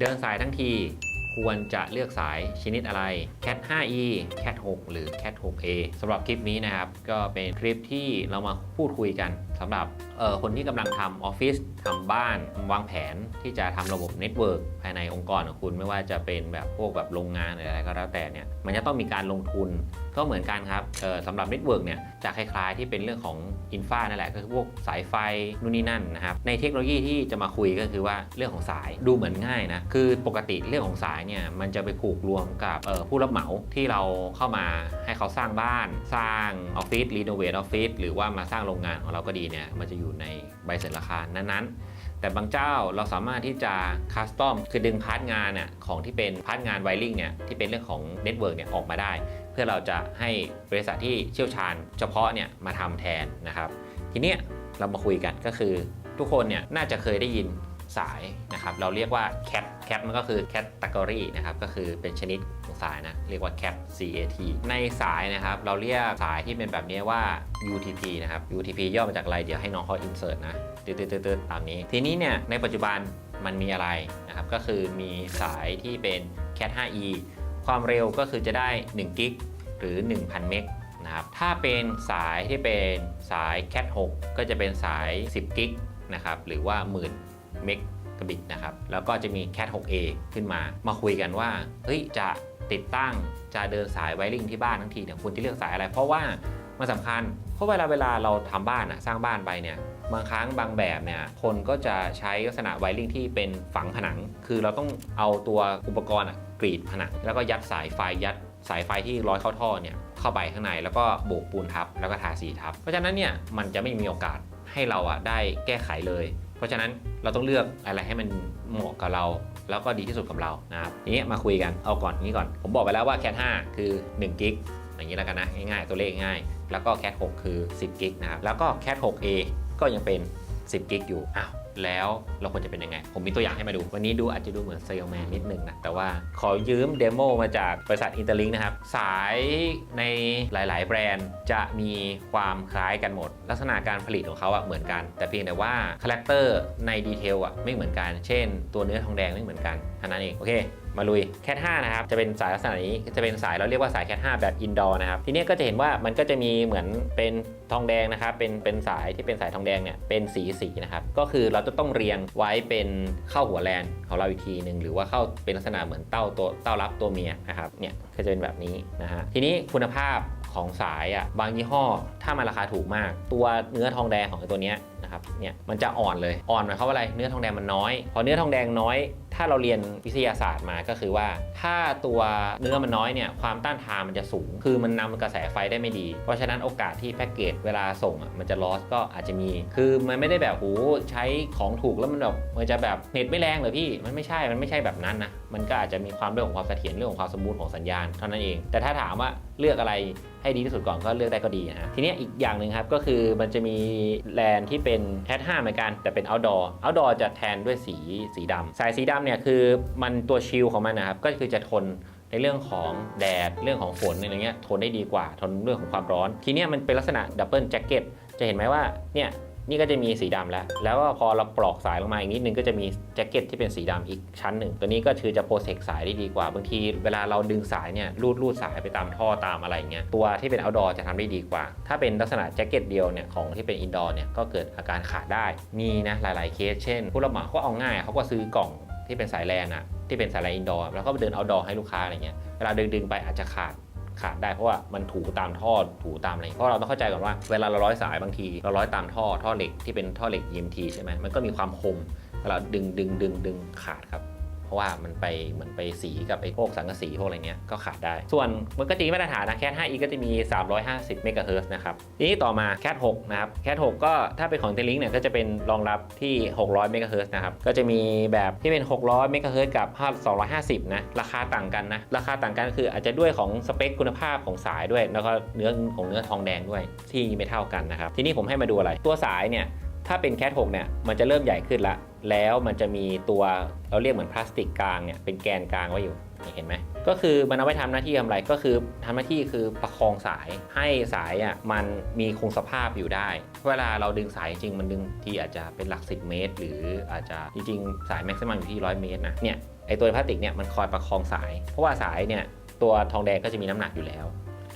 เดินสายทั้งทีควรจะเลือกสายชนิดอะไร Cat 5e Cat 6 หรือ Cat 6a สำหรับคลิปนี้นะครับ ก็เป็นคลิปที่เรามาพูดคุยกันสำหรับคนที่กำลังทำออฟฟิศทำบ้านวางแผนที่จะทำระบบเน็ตเวิร์กภายในองค์กรของคุณไม่ว่าจะเป็นแบบพวกแบบโรงงานหรืออะไรก็แล้วแต่เนี่ยมันจะต้องมีการลงทุนก็เหมือนกันครับสำหรับเน็ตเวิร์กเนี่ยจะคล้ายๆที่เป็นเรื่องของอินฟานั่นแหละก็คือพวกสายไฟนู่นนี่นั่นนะครับในเทคโนโลยีที่จะมาคุยก็คือว่าเรื่องของสายดูเหมือนง่ายนะคือปกติเรื่องของสายเนี่ยมันจะไปผูกรวมกับผู้รับเหมาที่เราเข้ามาให้เขาสร้างบ้าน สร้างออฟฟิศรีโนเวทออฟฟิศหรือว่ามาสร้างโรงงานของเราก็ดีเนี่ยมันจะอยู่ในใบเสร็จราคานั้นๆ แต่บางเจ้าเราสามารถที่จะคัสตอมคือดึงพาร์ทงานน่ยของที่เป็นพาร์ทงานไวริงเนี่ยที่เป็นเรื่องของเน็ตเวิร์กเนี่ยออกมาได้ เพื่อเราจะให้บริษัทที่เชี่ยวชาญเฉพาะเนี่ยมาทำแทนนะครับ ทีเนี้ยเรามาคุยกันก็คือทุกคนเนี่ยน่าจะเคยได้ยิน สายนะครับ เราเรียกว่า cat cat มันก็คือ category นะครับ ก็คือเป็นชนิดของสายนะ เรียกว่า cat cat ในสายนะครับ เราเรียกสายที่เป็นแบบนี้ว่า UTP นะครับ UTP ย่อมาจากอะไร เดี๋ยวให้น้องเขา insert นะตืดๆๆๆตามนี้ ทีนี้เนี่ย ในปัจจุบันมันมีอะไรนะครับ ก็คือมีสายที่เป็น cat 5e ความเร็วก็คือจะได้1กิกหรือ 1,000 เมกนะครับ ถ้าเป็นสายที่เป็นสาย cat 6ก็จะเป็นสาย 10กิกนะครับ หรือว่าหมื่น เมกะบิตนะครับ แล้วก็จะมี cat 6a ขึ้นมา มาคุยกันว่า เฮ้ย จะติดตั้ง จะเดินสายไวริงที่บ้านทั้งทีเนี่ยควรจะเลือกสายอะไร เพราะว่ามันสำคัญ เพราะเวลาเวลาเราทำบ้านอะสร้างบ้านไปเนี่ย บางครั้งบางแบบเนี่ย คนก็จะใช้ลักษณะไวริงที่เป็นฝังผนัง คือเราต้องเอาตัวอุปกรณ์อะกรีดผนัง แล้วก็ยัดสายไฟยัดสายไฟที่ร้อยเข้าท่อเนี่ยเข้าไปข้างในแล้วก็โบกปูนทับ แล้วก็ทาสีทับ เพราะฉะนั้นเนี่ยมันจะไม่มีโอกาสให้เราอะได้แก้ไขเลย เพราะฉะนั้นเราต้องเลือกอะไรให้มันเหมาะกับเรา แล้วก็ดีที่สุดกับเรานะครับทีนี้มาคุยกันเอาก่อนนี้ก่อน ผมบอกไปแล้วว่าแคท5คือ1กิกอย่างนี้แล้วกันนะง่ายๆตัวเลขง่าย แล้วก็แคท6คือ 10กิกนะครับแล้วก็แคท 6a ก็ยังเป็น 10กิกอยู่อ้าว แล้วเราควรจะเป็นยังไง ผมมีตัวอย่างให้มาดู วันนี้ดูอาจจะดูเหมือนเซลแมนนิดนึงนะ แต่ว่าขอยืมเดโมมาจากบริษัทอินเตอร์ลิงนะครับ สายในหลาย ๆ แบรนด์จะมีความคล้ายกันหมด ลักษณะการผลิตของเขาอะเหมือนกัน แต่เพียงแต่ว่าคาแรคเตอร์ในดีเทลอะไม่เหมือนกัน เช่น ตัวเนื้อทองแดงไม่เหมือนกันเท่านั้นเองโอเค มาลุย Cat 5นะครับจะเป็นสายลักษณะนี้จะเป็นสายเราเรียกว่าสาย Cat 5แบบอินดอร์นะครับทีนี้ก็จะเห็นว่ามันก็จะมีเหมือนเป็นทองแดงนะครับเป็นเป็นสายที่เป็นสายทองแดงเนี่ยเป็นสีสีนะครับก็คือเราจะต้องเรียงไว้เป็นเข้าหัวแลนของเราอีกทีหนึ่งหรือว่าเข้าเป็นลักษณะเหมือนเต้าตัวเต้ารับตัวเมียนะครับเนี่ยก็จะเป็นแบบนี้นะฮะทีนี้คุณภาพของสายอะบางยี่ห้อ ถ้ามันราคาถูกมาก ตัวเนื้อทองแดงของตัวเนี้ยนะครับเนี่ยมันจะอ่อนเลยอ่อนหมายความว่าอะไรเนื้อทองแดงมันน้อย พอเนื้อทองแดงน้อย ถ้าเราเรียนวิทยาศาสตร์มาก็คือว่า ถ้าตัวเนื้อมันน้อยเนี่ยความต้านทานมันจะสูง คือมันนำกระแสไฟได้ไม่ดี เพราะฉะนั้นโอกาสที่แพ็กเกจเวลาส่งอะมันจะลอสก็อาจจะมี คือมันไม่ได้แบบโหใช้ของถูกแล้วมันแบบมันจะแบบเน็ตไม่แรงเหรอพี่มันไม่ใช่มันไม่ใช่แบบนั้นนะ มันก็อาจจะมีความเรื่องของความเสถียรเรื่องของความสมบูรณ์ของสัญญาณเท่านั้นเอง แต่ถ้าถามว่าเลือกอะไรให้ดีที่สุดก่อนก็เลือกได้ก็ดีนะฮะทีนี้อีกอย่างหนึ่งครับก็คือมันจะมีแลนที่เป็นแคท5เหมือนกันแต่เป็น outdoor outdoor จะแทนด้วยสีสีดำสายสีดำเนี่ยคือมันตัวชิลของมันนะครับก็คือจะทนในเรื่องของแดดเรื่องของฝนอะไรเงี้ยทนได้ดีกว่า ทนเรื่องของความร้อน ทีนี้มันเป็นลักษณะดับเบิลแจ็คเก็ตจะเห็นไหมว่าเนี่ย นี่ก็จะมีสีดำแล้ว แล้วก็พอเราปลอกสายลงมาอีกนิดนึงก็จะมีแจ็คเก็ตที่เป็นสีดำอีกชั้นหนึ่ง ตัวนี้ก็คือจะโปรเทคสายได้ดีกว่า บางทีเวลาเราดึงสายเนี่ยรูดรูดสายไปตามท่อตามอะไรเงี้ย ตัวที่เป็น outdoor จะทำได้ดีกว่า ถ้าเป็นลักษณะแจ็คเก็ตเดียวเนี่ยของที่เป็น indoor เนี่ยก็เกิดอาการขาดได้ มีนะหลาย ๆ เคส เช่น ผู้รับเหมาเขาเอาง่ายเขาก็ซื้อกล่องที่เป็นสายแลนอะที่เป็นสายแลนอินดอร์แล้วก็ไปเดิน outdoor ให้ลูกค้าอะไรเงี้ย เวลาดึงดึงๆไปอาจจะขาด ขาดได้เพราะว่ามันถูตามท่อถูตามอะไรเพราะเราต้องเข้าใจก่อนว่าเวลาเราร้อยสายบางที เราร้อยตามท่อท่อเหล็กที่เป็นท่อเหล็ก EMT ใช่ไหมมันก็มีความคมเราดึงดึงดึงดึงขาดครับ เพราะว่ามันไปเหมือนไปสีกับไอ้พวกสังกะสีพวกอะไรเงี้ยก็ขาดได้ ส่วนมันก็จะมีมาตรฐานนะแคท 5e ก็จะมี 350 เมกะเฮิรตซ์นะครับทีนี้ต่อมาแคท 6 นะครับแคท 6 ก็ถ้าเป็นของเทลิงเนี่ยก็จะเป็นรองรับที่ 600 เมกะเฮิรตซ์นะครับก็จะมีแบบที่เป็น 600 เมกะเฮิรตซ์กับ 250 นะราคาต่างกันนะราคาต่างกันคืออาจจะด้วยของสเปคคุณภาพของสายด้วย แล้วก็เนื้อของเนื้อทองแดงด้วยที่ไม่เท่ากันนะครับทีนี้ผมให้มาดูอะไรตัวสายเนี่ย ถ้าเป็นแคท6เนี่ยมันจะเริ่มใหญ่ขึ้นละ แล้วมันจะมีตัวเราเรียกเหมือนพลาสติกกลางเนี่ยเป็นแกนกลางไว้อยู่เห็นไหมก็คือมันเอาไว้ทำหน้าที่ทำอะไรก็คือทำหน้าที่คือประคองสายให้สายอะมันมีคงสภาพอยู่ได้ เวลาเราดึงสายจริงมันดึงที่อาจจะเป็นหลัก 10 เมตร หรืออาจจะจริงๆสายแม็กซิมัมอยู่ที่ 100 เมตรนะเนี่ยไอตัวพลาสติกเนี่ยมันคอยประคองสาย เพราะว่าสายเนี่ยตัวทองแดงก็จะมีน้ำหนักอยู่แล้ว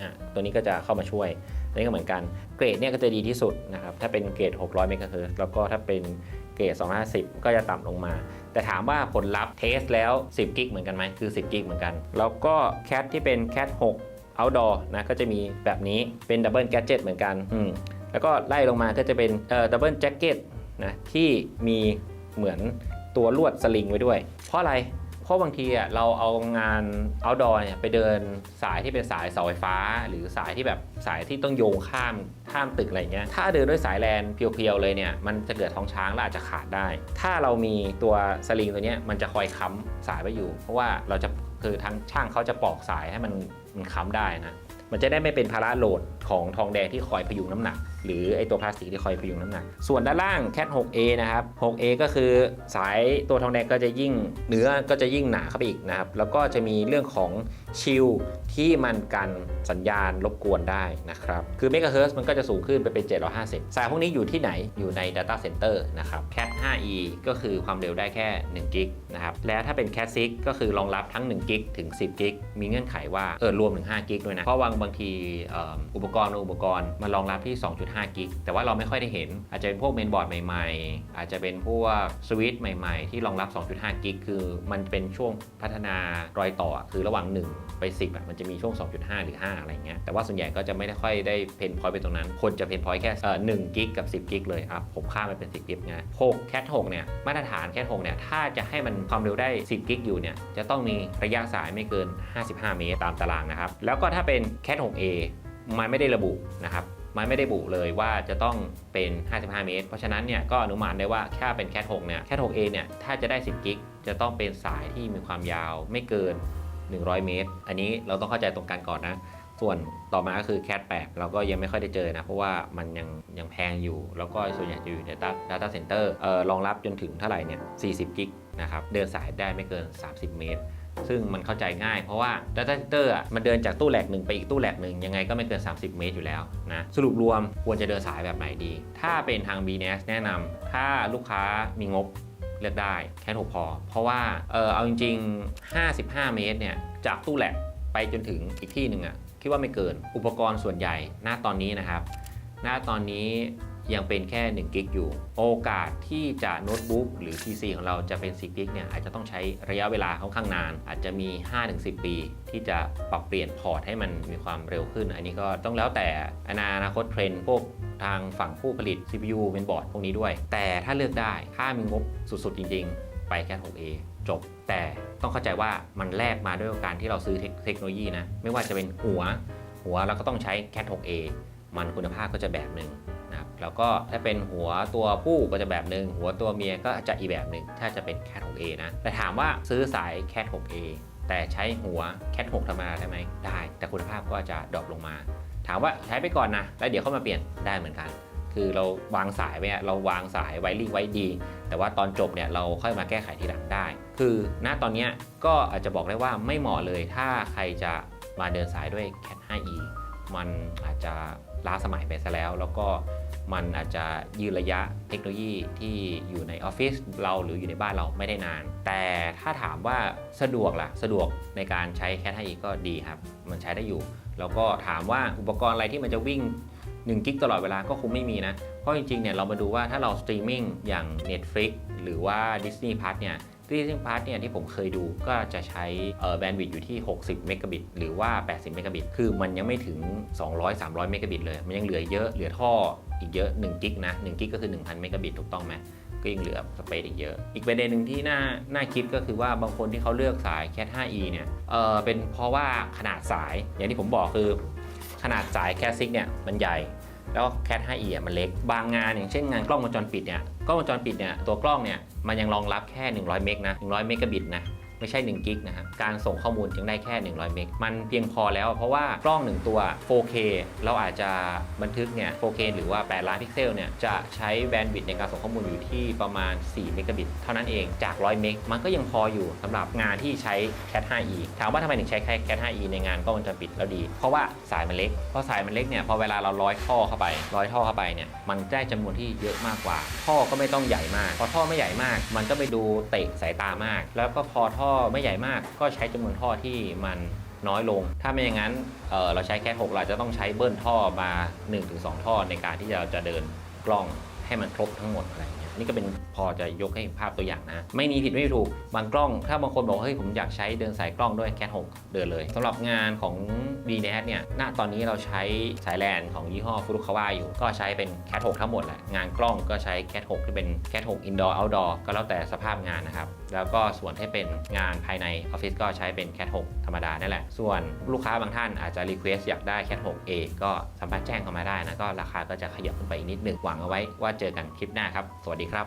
อะตัวนี้ก็จะเข้ามาช่วย นนี้ก็เหมือนกันเกรดเนี่ยก็จะดีที่สุดนะครับถ้าเป็นเกรด 600 เมกะเฮิรตซ์แล้วก็ถ้าเป็นเกรด 250 ก็จะต่ำลงมา แต่ถามว่าผลลัพธ์เทสแล้ว 10 กิกเหมือนกันไหมคือ 10 กิกเหมือนกัน แล้วก็แคทที่เป็นแคท6 outdoor นะก็จะมีแบบนี้เป็นดับเบิลแกจ e t เหมือนกันอืมแล้วก็ไล่ลงมาก็จะเป็นเอ่อดับเบิลแจ็คเก็ตนะที่มีเหมือนตัวลวดสลิงไว้ด้วย เพราะอะไร ราะบางทีอะเราเอางาน outdoor เนี่ยไปเดินสายที่เป็นสายเสาไฟฟ้า หรือสายที่แบบสายที่ต้องโยงข้ามข้ามตึกอะไรเงี้ยถ้าเดินด้วยสายแลนเพียวๆเลยเนี่ยมันจะเกิดท้องช้างและอาจจะขาดได้ ถ้าเรามีตัวสลิงตัวเนี้ยมันจะคอยค้ำสายไว้อยู่ เพราะว่าเราจะคือทางช่างเขาจะปอกสายให้มันมันค้ำได้นะมันจะได้ไม่เป็นภาระโหลดของทองแดงที่คอยพยุงน้ำหนัก หรือไอตัวพลาสติกที่คอยพยุงน้ำหนัก ส่วนด้านล่าง Cat 6A นะครับ 6A ก็คือสายตัวทองแดงก็จะยิ่งเนื้อก็จะยิ่งหนาเข้าไปอีกนะครับ แล้วก็จะมีเรื่องของชิลที่มันกันสัญญาณรบกวนได้นะครับ คือเมกะเฮิร์มันก็จะสูงขึ้นไปเป็น 750 สายพวกนี้อยู่ที่ไหนอยู่ใน Data Center นะครับ Cat 5E ก็คือความเร็วได้แค่1กิกนะครับ แล้วถ้าเป็น Cat 6ก็คือรองรับทั้ง1กิกถึง 10กิกมีเงื่อนไขว่าเออรวมถึง5กิกด้วยนะ เพราะบางบางทีเอิ่มอุปกรณ์อุปกรณ์มันรองรับที่ 2.5กิก แต่ว่าเราไม่ค่อยได้เห็น อาจจะเป็นพวกเมนบอร์ดใหม่ๆ อาจจะเป็นพวกสวิตช์ใหม่ๆ ที่รองรับ 2.5 กิก คือมันเป็นช่วงพัฒนารอยต่อ คือระหว่าง 1 ไป 10อะมันจะมีช่วง 2.5 หรือ 5 อะไรเงี้ย แต่ว่าส่วนใหญ่ก็จะไม่ได้ค่อยได้เพนพอยต์ไปตรงนั้น คนจะเพนพอยต์แค่เอ่อ1กิกกับ 10 กิกเลยอะผมข้ามไปเป็น 10 กิกนะ6แคท6เนี่ย มาตรฐานแคท6เนี่ย ถ้าจะให้มันความเร็วได้ 10 กิกอยู่เนี่ย จะต้องมีระยะสายไม่เกิน 55 เมตรตามตารางนะครับ แล้วก็ถ้าเป็นแคท 6A มันไม่ได้ระบุนะครับ มันไม่ได้บุเลยว่าจะต้องเป็น 55 เมตร เพราะฉะนั้นเนี่ยก็อนุมานได้ว่าแค่เป็นแคท6เนี่ยแคท 6A เนี่ยถ้าจะได้ 10 กิกจะต้องเป็นสายที่มีความยาวไม่เกิน 100 เมตร อันนี้เราต้องเข้าใจตรงกันก่อนนะ ส่วนต่อมาก็คือแคท8เราก็ยังไม่ค่อยได้เจอนะ เพราะว่ามันยังยังแพงอยู่ แล้วก็ส่วนใหญ่จะอยู่ใน Data Data Center เอ่อรองรับจนถึงเท่าไหร่เนี่ย 40 กิกนะครับ เดินสายได้ไม่เกิน 30 เมตร ซึ่งมันเข้าใจง่ายเพราะว่า Data Center อะมันเดินจากตู้แหลกหนึ่งไปอีกตู้แหลกหนึ่งยังไงก็ไม่เกิน 30 เมตรอยู่แล้วนะสรุปรวมควรจะเดินสายแบบไหนดี ถ้าเป็นทาง BNS แนะนำถ้าลูกค้ามีงบเลือกได้แค่ถูกพอ เพราะว่าเออเอาจริง ๆ 55 เมตรเนี่ยจากตู้แหลกไปจนถึงอีกที่หนึ่งอะคิดว่าไม่เกินอุปกรณ์ส่วนใหญ่หน้าตอนนี้นะครับ หน้าตอนนี้ ยังเป็นแค่1กิกอยู่ โอกาสที่จะโน้ตบุ๊กหรือ PC ของเราจะเป็น10กิกเนี่ยอาจจะต้องใช้ระยะเวลาค่อนข้างนาน อาจจะมี 5-10 ปี ที่จะปรับเปลี่ยนพอร์ตให้มันมีความเร็วขึ้น อันนี้ก็ต้องแล้วแต่อนาคตเทรนด์พวกทางฝั่งผู้ผลิต CPU เป็นบอร์ดพวกนี้ด้วย แต่ถ้าเลือกได้ถ้ามีงบสุดๆ จริง ๆ ไปแค่ 6A จบ แต่ต้องเข้าใจว่ามันแลกมาด้วยการที่เราซื้อเทคโนโลยีนะ ไม่ว่าจะเป็นหัว หัวเราก็ต้องใช้ Cat 6A มันคุณภาพก็จะแบบหนึ่ง แล้วก็ถ้าเป็นหัวตัวผู้ก็จะแบบหนึ่งหัวตัวเมียก็จะอีกแบบหนึ่งถ้าจะเป็น Cat 6A นะแต่ถามว่าซื้อสาย Cat 6A แต่ใช้หัว Cat 6ธรรมดาได้ไหมได้ แต่คุณภาพก็จะดรอปลงมา ถามว่าใช้ไปก่อนนะ แล้วเดี๋ยวเข้ามาเปลี่ยนได้เหมือนกัน คือเราวางสายไว้เราวางสายไวริ่งไว้ดี แต่ว่าตอนจบเนี่ยเราค่อยมาแก้ไขทีหลังได้ คือณตอนนี้ก็อาจจะบอกได้ว่าไม่เหมาะเลยถ้าใครจะมาเดินสายด้วย Cat 5e มันอาจจะล้าสมัยไปซะแล้ว แล้วก็ มันอาจจะยืนระยะเทคโนโลยีที่อยู่ในออฟฟิศเราหรืออยู่ในบ้านเราไม่ได้นาน แต่ถ้าถามว่าสะดวกล่ะ สะดวกในการใช้ Cat 5e ก็ดีครับ มันใช้ได้อยู่ แล้วก็ถามว่าอุปกรณ์อะไรที่มันจะวิ่ง1กิกตลอดเวลาก็คงไม่มีนะ เพราะจริงๆเนี่ยเรามาดูว่าถ้าเราสตรีมมิ่งอย่าง Netflix หรือว่า Disney Plus เนี่ย Disney Plus เนี่ยที่ผมเคยดูก็จะใช้แบนด์วิดต์อยู่ที่ 60 เมกะบิตหรือว่า 80 เมกะบิต คือมันยังไม่ถึง 200-300 เมกะบิตเลย มันยังเหลือเยอะ เหลือท่ออีกเยอะ1กิกนะ1กิกก็คือ 1,000 เมกะบิตถูกต้องไหมก็ยังเหลือสเปซอีกเยอะ อีกประเด็นหนึ่งที่น่า น่าคิดก็คือว่าบางคนที่เขาเลือกสาย Cat 5e เนี่ย เออเป็นเพราะว่าขนาดสาย อย่างที่ผมบอกคือขนาดสาย Cat 6เนี่ยมันใหญ่ แล้วแค t 5e อะมันเล็ก บางงานอย่างเช่นงานกล้องวงจรปิดเนี่ยกล้องวงจรปิดเนี่ยตัวกล้องเนี่ยมันยังรองรับแค่ 100 เมกนะ100 เมกะบิตนะ ไม่ใช่1กิกนะครับการส่งข้อมูลจึงได้แค่ 100 เมกมันเพียงพอแล้ว เพราะว่ากล้อง 1 ตัว 4K เราอาจจะบันทึกเนี่ย 4K หรือว่า 8 ล้านพิกเซลเนี่ย จะใช้แบนด์วิดต์ในการส่งข้อมูลอยู่ที่ประมาณ 4 เมกะบิตเท่านั้นเองจาก 100 เมกมันก็ยังพออยู่สำหรับงานที่ใช้ Cat 5e ถามว่าทำไมถึงใช้ Cat 5e ในงานกล้องวงจรปิดแล้วดี เพราะว่าสายมันเล็กเพราะสายมันเล็กเนี่ยพอเวลาเราร้อยท่อเข้าไปร้อยท่อเข้าไปเนี่ยมันได้จำนวนที่เยอะมากกว่า ท่อก็ไม่ต้องใหญ่มาก พอท่อไม่ใหญ่มาก มันก็ไปดูเตะสายตามาก แล้วก็พอท่อไม่ใหญ่มากก็ใช้จำนวนท่อที่มันน้อยลง ถ้าไม่อย่างนั้นเเราใช้แค่6เราจะต้องใช้เบิ้ลท่อมา 1-2 ท่อในการที่เราจะเดินกล้องให้มันครบทั้งหมดอะไรอย่างเงี้ย นี่ก็เป็นพอจะยกให้เห็นภาพตัวอย่างนะ ไม่มีผิดไม่มีถูกบางกล้อง ถ้าบางคนบอกว่าเฮ้ยผมอยากใช้เดินสายกล้องด้วยแคท6เดินเลยสำหรับงานของ d n e t เนี่ยณตอนนี้เราใช้สายแลนของยี่ห้อฟุรุคาวาอยู่ ก็ใช้เป็นแคท6ทั้งหมดแหละงานกล้องก็ใช้แคท6ที่เป็นแคท6 indoor outdoor ก็แล้วแต่สภาพงานนะครับแล้วก็ส่วนที่เป็นงานภายในออฟฟิศก็ใช้เป็นแคท6ธรรมดานั่นแหละ ส่วนลูกค้าบางท่านอาจจะรีเควสอยากได้แคท 6A ก็สามารถแจ้งเข้ามาได้นะก็ราคาก็จะขยับขึ้นไปอีกนิดหนึ่งหวังเอาไว้ว่าเจอกันคลิปหน้าครับ สวัสดีครับ